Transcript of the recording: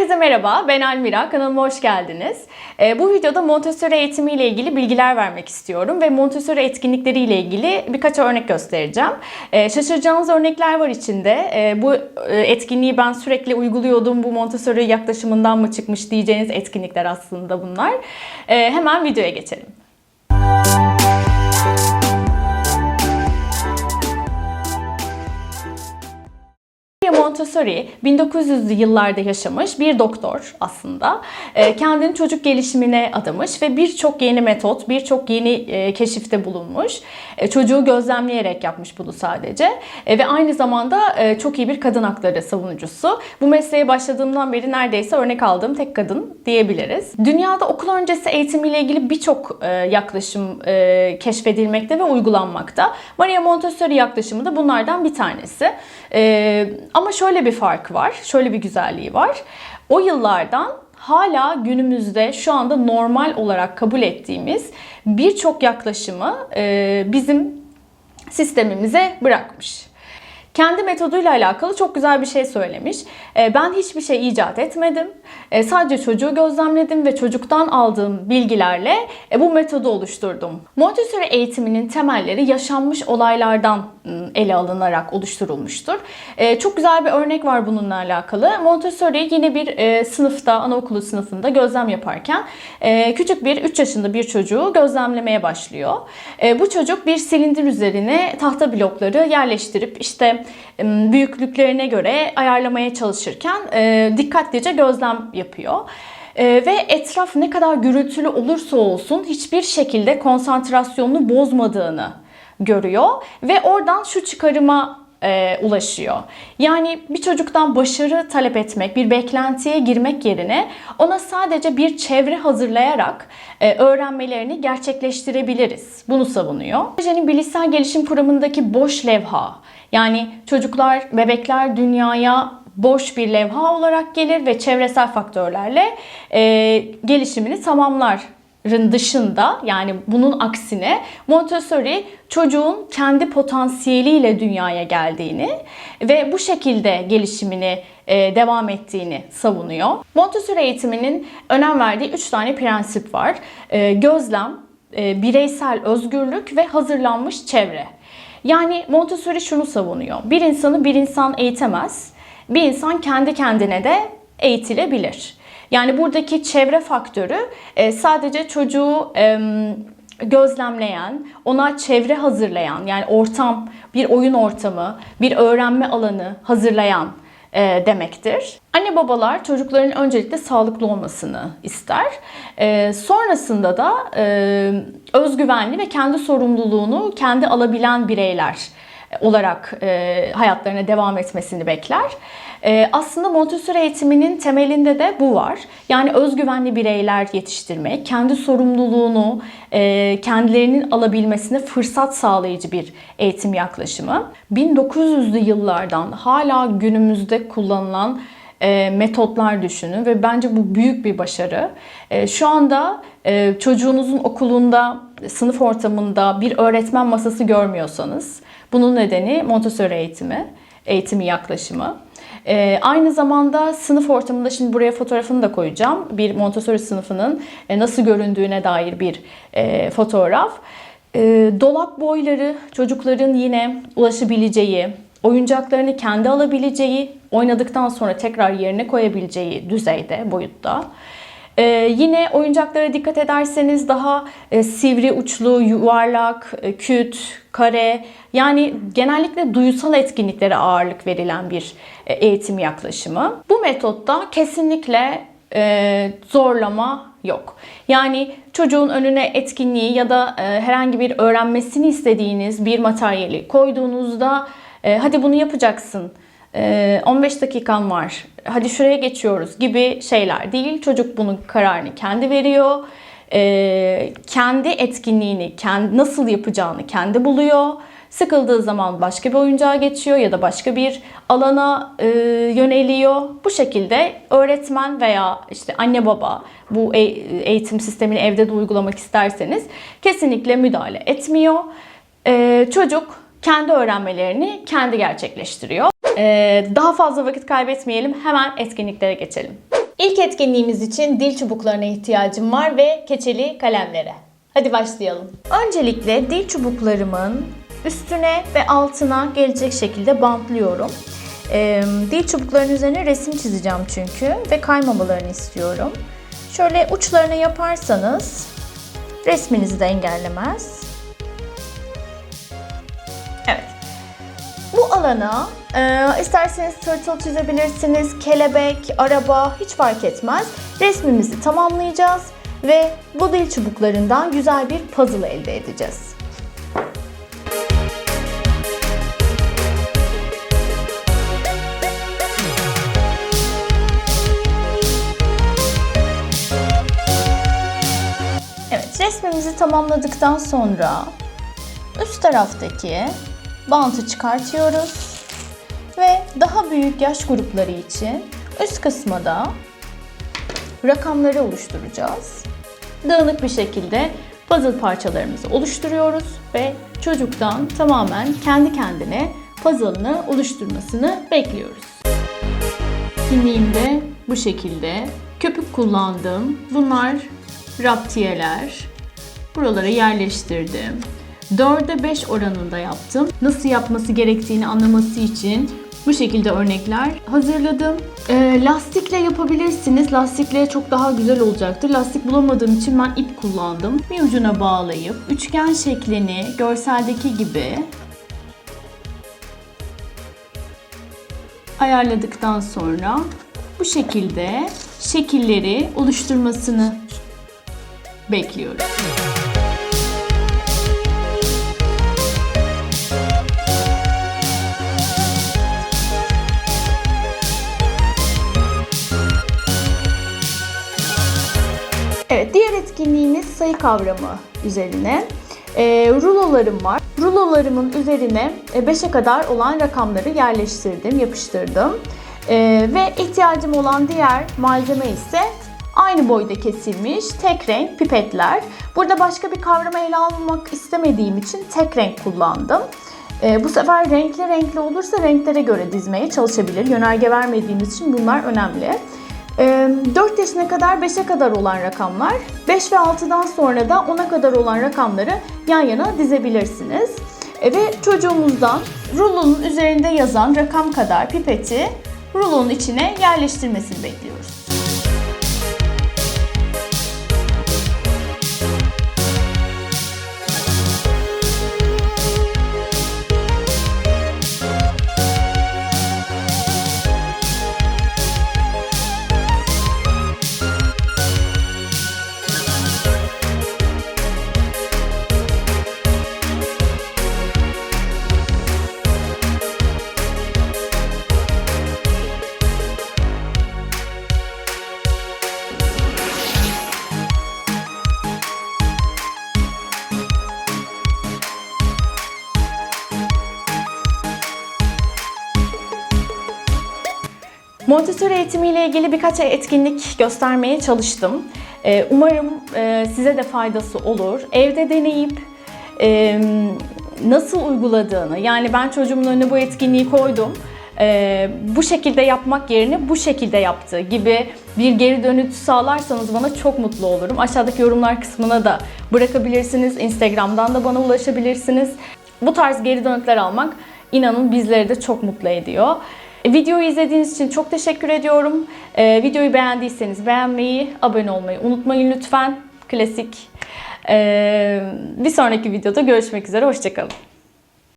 Herkese merhaba, ben Almira. Kanalıma hoş geldiniz. Ee, bu videoda Montessori eğitimi ile ilgili bilgiler vermek istiyorum ve Montessori etkinlikleri ile ilgili birkaç örnek göstereceğim. Ee, şaşıracağınız örnekler var içinde. Ee, bu e, etkinliği ben sürekli uyguluyordum, bu Montessori yaklaşımından mı çıkmış diyeceğiniz etkinlikler aslında bunlar. Hemen videoya geçelim. Maria Montessori 1900'lü yıllarda yaşamış bir doktor aslında. E, Kendini çocuk gelişimine adamış ve birçok yeni metot, birçok yeni e, keşifte bulunmuş. E, Çocuğu gözlemleyerek yapmış bunu sadece. E, Ve aynı zamanda çok iyi bir kadın hakları savunucusu. Bu mesleğe başladığımdan beri neredeyse örnek aldığım tek kadın diyebiliriz. Dünyada okul öncesi eğitimiyle ilgili birçok yaklaşım keşfedilmekte ve uygulanmakta. Maria Montessori yaklaşımı da bunlardan bir tanesi. E, ama şöyle bir fark var, şöyle bir güzelliği var. O yıllardan hala günümüzde şu anda normal olarak kabul ettiğimiz birçok yaklaşımı bizim sistemimize bırakmış. Kendi metoduyla alakalı çok güzel bir şey söylemiş. E, Ben hiçbir şey icat etmedim. E, Sadece çocuğu gözlemledim ve çocuktan aldığım bilgilerle e, bu metodu oluşturdum. Montessori eğitiminin temelleri yaşanmış olaylardan ım, ele alınarak oluşturulmuştur. E, Çok güzel bir örnek var bununla alakalı. Montessori yine bir e, sınıfta, anaokulu sınıfında gözlem yaparken e, küçük bir 3 yaşında bir çocuğu gözlemlemeye başlıyor. Bu çocuk bir silindir üzerine tahta blokları yerleştirip işte büyüklüklerine göre ayarlamaya çalışırken e, dikkatlice gözlem yapıyor. E, ve etraf ne kadar gürültülü olursa olsun hiçbir şekilde konsantrasyonunu bozmadığını görüyor ve oradan şu çıkarıma e, ulaşıyor. Yani bir çocuktan başarı talep etmek, bir beklentiye girmek yerine ona sadece bir çevre hazırlayarak e, öğrenmelerini gerçekleştirebiliriz. Bunu savunuyor. Projenin bilişsel gelişim kuramındaki boş levha, yani çocuklar, bebekler dünyaya boş bir levha olarak gelir ve çevresel faktörlerle e, gelişimini tamamlar dışında yani bunun aksine Montessori çocuğun kendi potansiyeliyle dünyaya geldiğini ve bu şekilde gelişimini e, devam ettiğini savunuyor. Montessori eğitiminin önem verdiği 3 tane prensip var. E, gözlem, e, bireysel özgürlük ve hazırlanmış çevre. Yani Montessori şunu savunuyor. Bir insanı bir insan eğitemez. Bir insan kendi kendine de eğitilebilir. Yani buradaki çevre faktörü e, sadece çocuğu gözlemleyen, ona çevre hazırlayan, yani ortam, bir oyun ortamı, bir öğrenme alanı hazırlayan e, demektir. Anne babalar çocukların öncelikle sağlıklı olmasını ister. E, sonrasında da özgüvenli ve kendi sorumluluğunu kendi alabilen bireyler olarak e, hayatlarına devam etmesini bekler. E, aslında Montessori eğitiminin temelinde de bu var. Yani özgüvenli bireyler yetiştirmek, kendi sorumluluğunu e, kendilerinin alabilmesine fırsat sağlayıcı bir eğitim yaklaşımı. 1900'lü yıllardan hala günümüzde kullanılan e, metotlar düşünün ve bence bu büyük bir başarı. E, şu anda e, çocuğunuzun okulunda, sınıf ortamında bir öğretmen masası görmüyorsanız bunun nedeni Montessori eğitimi, eğitimi yaklaşımı. E, aynı zamanda sınıf ortamında şimdi buraya fotoğrafını da koyacağım. Bir Montessori sınıfının e, nasıl göründüğüne dair bir e, fotoğraf. E, dolap boyları çocukların yine ulaşabileceği, oyuncaklarını kendi alabileceği, oynadıktan sonra tekrar yerine koyabileceği düzeyde, boyutta. Ee, yine oyuncaklara dikkat ederseniz daha e, sivri uçlu, yuvarlak, e, küt, kare yani genellikle duyusal etkinliklere ağırlık verilen bir e, eğitim yaklaşımı. Bu metotta kesinlikle e, zorlama yok. Yani çocuğun önüne etkinliği ya da e, herhangi bir öğrenmesini istediğiniz bir materyali koyduğunuzda e, hadi bunu yapacaksın. E, 15 dakikan var. Hadi şuraya geçiyoruz gibi şeyler değil. Çocuk bunun kararını kendi veriyor. E, kendi etkinliğini, nasıl yapacağını kendi buluyor. Sıkıldığı zaman başka bir oyuncağa geçiyor ya da başka bir alana e, yöneliyor. Bu şekilde öğretmen veya işte anne baba bu e- eğitim sistemini evde de uygulamak isterseniz kesinlikle müdahale etmiyor. E, çocuk kendi öğrenmelerini kendi gerçekleştiriyor. E, daha fazla vakit kaybetmeyelim. Hemen etkinliklere geçelim. İlk etkinliğimiz için dil çubuklarına ihtiyacım var ve keçeli kalemlere. Hadi başlayalım. Öncelikle dil çubuklarımın üstüne ve altına gelecek şekilde bantlıyorum. Ee, dil çubuklarının üzerine resim çizeceğim çünkü ve kaymamalarını istiyorum. Şöyle uçlarına yaparsanız resminizi de engellemez. Alana e, isterseniz tırtıl çizebilirsiniz, kelebek, araba hiç fark etmez. Resmimizi tamamlayacağız ve bu dil çubuklarından güzel bir puzzle elde edeceğiz. Evet, resmimizi tamamladıktan sonra üst taraftaki bantı çıkartıyoruz ve daha büyük yaş grupları için üst kısma da rakamları oluşturacağız. Dağınık bir şekilde puzzle parçalarımızı oluşturuyoruz ve çocuktan tamamen kendi kendine puzzle'ını oluşturmasını bekliyoruz. Kimliğimde bu şekilde köpük kullandım. Bunlar raptiyeler. Buralara yerleştirdim. 4'e 5 oranında yaptım. Nasıl yapması gerektiğini anlaması için bu şekilde örnekler hazırladım. Ee, lastikle yapabilirsiniz. Lastikle çok daha güzel olacaktır. Lastik bulamadığım için ben ip kullandım. Bir ucuna bağlayıp üçgen şeklini görseldeki gibi ayarladıktan sonra bu şekilde şekilleri oluşturmasını bekliyoruz. Sayı kavramı üzerine. E, rulolarım var. Rulolarımın üzerine 5'e kadar olan rakamları yerleştirdim, yapıştırdım. E, ve ihtiyacım olan diğer malzeme ise aynı boyda kesilmiş tek renk pipetler. Burada başka bir kavramı ele almak istemediğim için tek renk kullandım. E, bu sefer renkli renkli olursa renklere göre dizmeye çalışabilir. Yönerge vermediğimiz için bunlar önemli. 4 yaşına kadar 5'e kadar olan rakamlar, 5 ve 6'dan sonra da 10'a kadar olan rakamları yan yana dizebilirsiniz. E, Ve çocuğumuzdan rulonun üzerinde yazan rakam kadar pipeti rulonun içine yerleştirmesini bekliyoruz. Montessori eğitimiyle ilgili birkaç etkinlik göstermeye çalıştım. Ee, Umarım e, size de faydası olur. Evde deneyip e, nasıl uyguladığını, yani ben çocuğumun önüne bu etkinliği koydum. e, Bu şekilde yapmak yerine bu şekilde yaptı gibi bir geri dönüt sağlarsanız bana çok mutlu olurum. Aşağıdaki yorumlar kısmına da bırakabilirsiniz. Instagram'dan da bana ulaşabilirsiniz. Bu tarz geri dönütler almak inanın bizleri de çok mutlu ediyor. Videoyu izlediğiniz için çok teşekkür ediyorum. Ee, videoyu beğendiyseniz beğenmeyi, abone olmayı unutmayın lütfen. Klasik. Ee, bir sonraki videoda görüşmek üzere. Hoşçakalın.